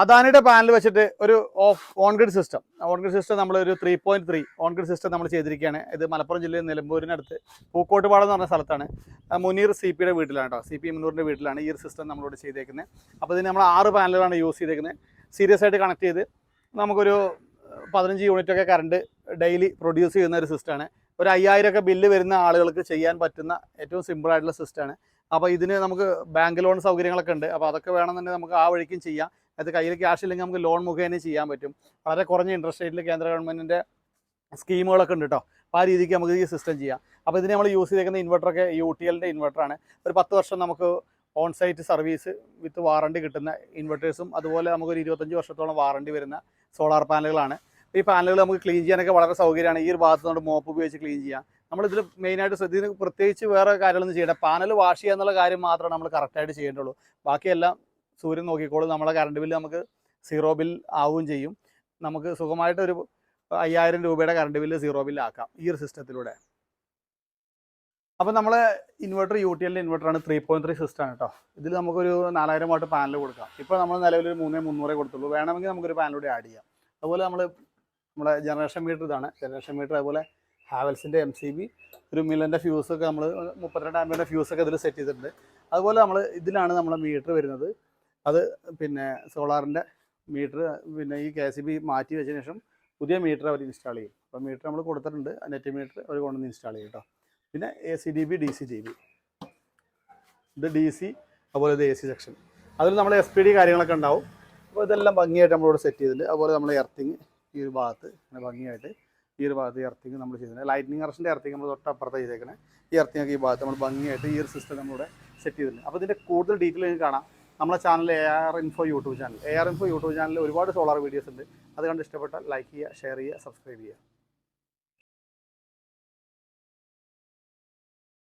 അദാനിയുടെ panel വെച്ചിട്ട് ഒരു off on grid system on grid system നമ്മൾ ഒരു three point three on grid system നമ്മൾ ചെയ്തിരിക്കുകയാണ്. ഇത് മലപ്പുറം ജില്ലയിൽ നിലമ്പൂരിനടുത്ത് പൂക്കോട്ടുപാടം എന്ന് പറഞ്ഞ സ്ഥലത്താണ്. മുനീർ സി പിയുടെ വീട്ടിലാണ് കേട്ടോ. സി പി മുനൂറിന്റെ വീട്ടിലാണ് ഈ ഒരു സിസ്റ്റം നമ്മളിവിടെ ചെയ്തേക്കുന്നത്. അപ്പോൾ ഇതിന് നമ്മൾ ആറ് പാനലുകളാണ് യൂസ് ചെയ്തേക്കുന്നത്. സീരിയസ് ആയിട്ട് കണക്ട് ചെയ്ത് നമുക്കൊരു പതിനഞ്ച് യൂണിറ്റ് ഒക്കെ കറണ്ട് ഡെയിലി പ്രൊഡ്യൂസ് ചെയ്യുന്ന ഒരു സിസ്റ്റമാണ് ഒരു അയ്യായിരം ഒക്കെ ബില്ല് വരുന്ന ആളുകൾക്ക് ചെയ്യാൻ പറ്റുന്ന ഏറ്റവും സിമ്പിളായിട്ടുള്ള സിസ്റ്റമാണ് അപ്പോൾ ഇതിന് നമുക്ക് ബാങ്ക് ലോൺ സൗകര്യങ്ങളൊക്കെ ഉണ്ട്. അപ്പോൾ അതൊക്കെ വേണമെന്നുണ്ടെങ്കിൽ നമുക്ക് ആ വഴിക്കും ചെയ്യാം. അത് കയ്യിൽ ക്യാഷ് ഇല്ലെങ്കിൽ നമുക്ക് ലോൺ മുഖേന ചെയ്യാൻ പറ്റും. വളരെ കുറഞ്ഞ ഇൻട്രസ്റ്റ് റേറ്റിൽ കേന്ദ്ര ഗവൺമെന്റിന്റെ സ്കീമുകളൊക്കെ ഉണ്ട് കേട്ടോ അപ്പോൾ ആ രീതിക്ക് നമുക്ക് ഈ സിസ്റ്റം ചെയ്യാം. അപ്പോൾ ഇതിന് നമ്മൾ യൂസ് ചെയ്തേക്കുന്ന ഇൻവെർട്ടറൊക്കെ യു ടി എല്ലിന്റെ ഇൻവെർട്ടറാണ് ഒരു പത്ത് വർഷം നമുക്ക് on site service with warranty കിട്ടുന്ന ഇൻവെർട്ടേഴ്സും അതുപോലെ നമുക്കൊരു ഇരുപത്തഞ്ച് വർഷത്തോളം വാറണ്ടി വരുന്ന സോളാർ പാനലുകളാണ് ഈ പാനലുകൾ നമുക്ക് ക്ലീൻ ചെയ്യാനൊക്കെ വളരെ സൗകര്യമാണ്. ഈ ഒരു ഭാഗത്ത് മോപ്പ് ഉപയോഗിച്ച് ക്ലീൻ ചെയ്യാം. നമ്മളിതിൽ മെയിനായിട്ട് ശ്രദ്ധിക്കുന്ന പ്രത്യേകിച്ച് വേറെ കാര്യങ്ങളൊന്നും ചെയ്യേണ്ട. പാനൽ വാഷ് ചെയ്യുക എന്നുള്ള കാര്യം മാത്രമേ നമ്മൾ കറക്റ്റായിട്ട് ചെയ്യേണ്ടുള്ളൂ ബാക്കിയെല്ലാം സൂര്യൻ നോക്കിക്കോളും. നമ്മളെ കറണ്ട് ബില്ല് നമുക്ക് സീറോ ബിൽ ആവുകയും ചെയ്യും. നമുക്ക് സുഖമായിട്ടൊരു അയ്യായിരം രൂപയുടെ കറണ്ട് ബില്ല് സീറോ ബില്ല് ആക്കാം ഈ ഒരു സിസ്റ്റത്തിലൂടെ അപ്പോൾ നമ്മളെ ഇൻവെർട്ടർ യു ടി എല്ലിന്റെ ഇൻവെർട്ടറാണ് ത്രീ പോയിന്റ് ത്രീ സിസ്റ്റമാണ് കേട്ടോ ഇതിൽ നമുക്കൊരു നാലായിരം വാട്ട് പാനൽ കൊടുക്കാം. ഇപ്പോൾ നമ്മൾ നിലവിൽ ഒരു മൂന്നേ മുന്നൂറേ കൊടുത്തുള്ളൂ. വേണമെങ്കിൽ നമുക്കൊരു പാനലൂടെ ആഡ് ചെയ്യാം. അതുപോലെ നമ്മൾ നമ്മുടെ ജനറേഷൻ മീറ്റർ ഇതാണ്. ജനറേഷൻ മീറ്റർ അതുപോലെ ഹാവൽസിന്റെ എം സി ബി ഒരു മില്ലന്റെ ഫ്യൂസൊക്കെ നമ്മൾ മുപ്പത്തിരണ്ട് ആമ്പിന്റെ ഫ്യൂസൊക്കെ ഇതിൽ സെറ്റ് ചെയ്തിട്ടുണ്ട്. അതുപോലെ നമ്മൾ ഇതിലാണ് നമ്മുടെ മീറ്റർ വരുന്നത്. അത് പിന്നെ സോളാറിന്റെ മീറ്റർ പിന്നെ ഈ കെ സി ബി മാറ്റി വെച്ചതിന് ശേഷം പുതിയ മീറ്റർ അവർ ഇൻസ്റ്റാൾ ചെയ്യും. അപ്പോൾ മീറ്റർ നമ്മൾ കൊടുത്തിട്ടുണ്ട്. നെറ്റ് മീറ്റർ അവർ കൊണ്ടുവന്ന് ഇൻസ്റ്റാൾ ചെയ്യും കേട്ടോ. പിന്നെ A C D B D C D B ഇത് ഡി സി അതുപോലെ ഇത് എ സി സെക്ഷൻ അതിൽ നമ്മൾ എസ് പി ഡി കാര്യങ്ങളൊക്കെ ഉണ്ടാവും. അപ്പോൾ ഇതെല്ലാം ഭംഗിയായിട്ട് നമ്മളോട് സെറ്റ് ചെയ്തിട്ടുണ്ട്. അതുപോലെ നമ്മൾ എർത്തിങ് ഈ ഒരു ഭാഗത്ത് അങ്ങനെ ഭംഗിയായിട്ട് ഈ ഒരു ഭാഗത്ത് എർത്തിങ് നമ്മൾ ചെയ്തിട്ടുണ്ട്. ലൈറ്റിനിങ് അറസ്റ്റിന്റെ എർത്തിങ് നമ്മൾ തൊട്ടപ്പുറത്ത് ചെയ്തേക്കണേ. ഈ എർത്തിങ്ങൊക്കെ ഈ ഭാഗത്ത് നമ്മൾ ഭംഗിയായിട്ട് ഈ ഒരു സിസ്റ്റം നമ്മളിവിടെ സെറ്റ് ചെയ്തിട്ടുണ്ട്. അപ്പോൾ ഇതിന്റെ കൂടുതൽ ഡീറ്റെയിൽ കാണാം. നമ്മളെ channel A R info YouTube channel A R info YouTube ചാനലിൽ ഒരുപാട് സോളാർ വീഡിയോസ് ഉണ്ട്. അത് കണ്ട് ഇഷ്ടപ്പെട്ടാൽ ലൈക്ക് ചെയ്യുക ഷെയർ ചെയ്യുക സബ്സ്ക്രൈബ് ചെയ്യുക.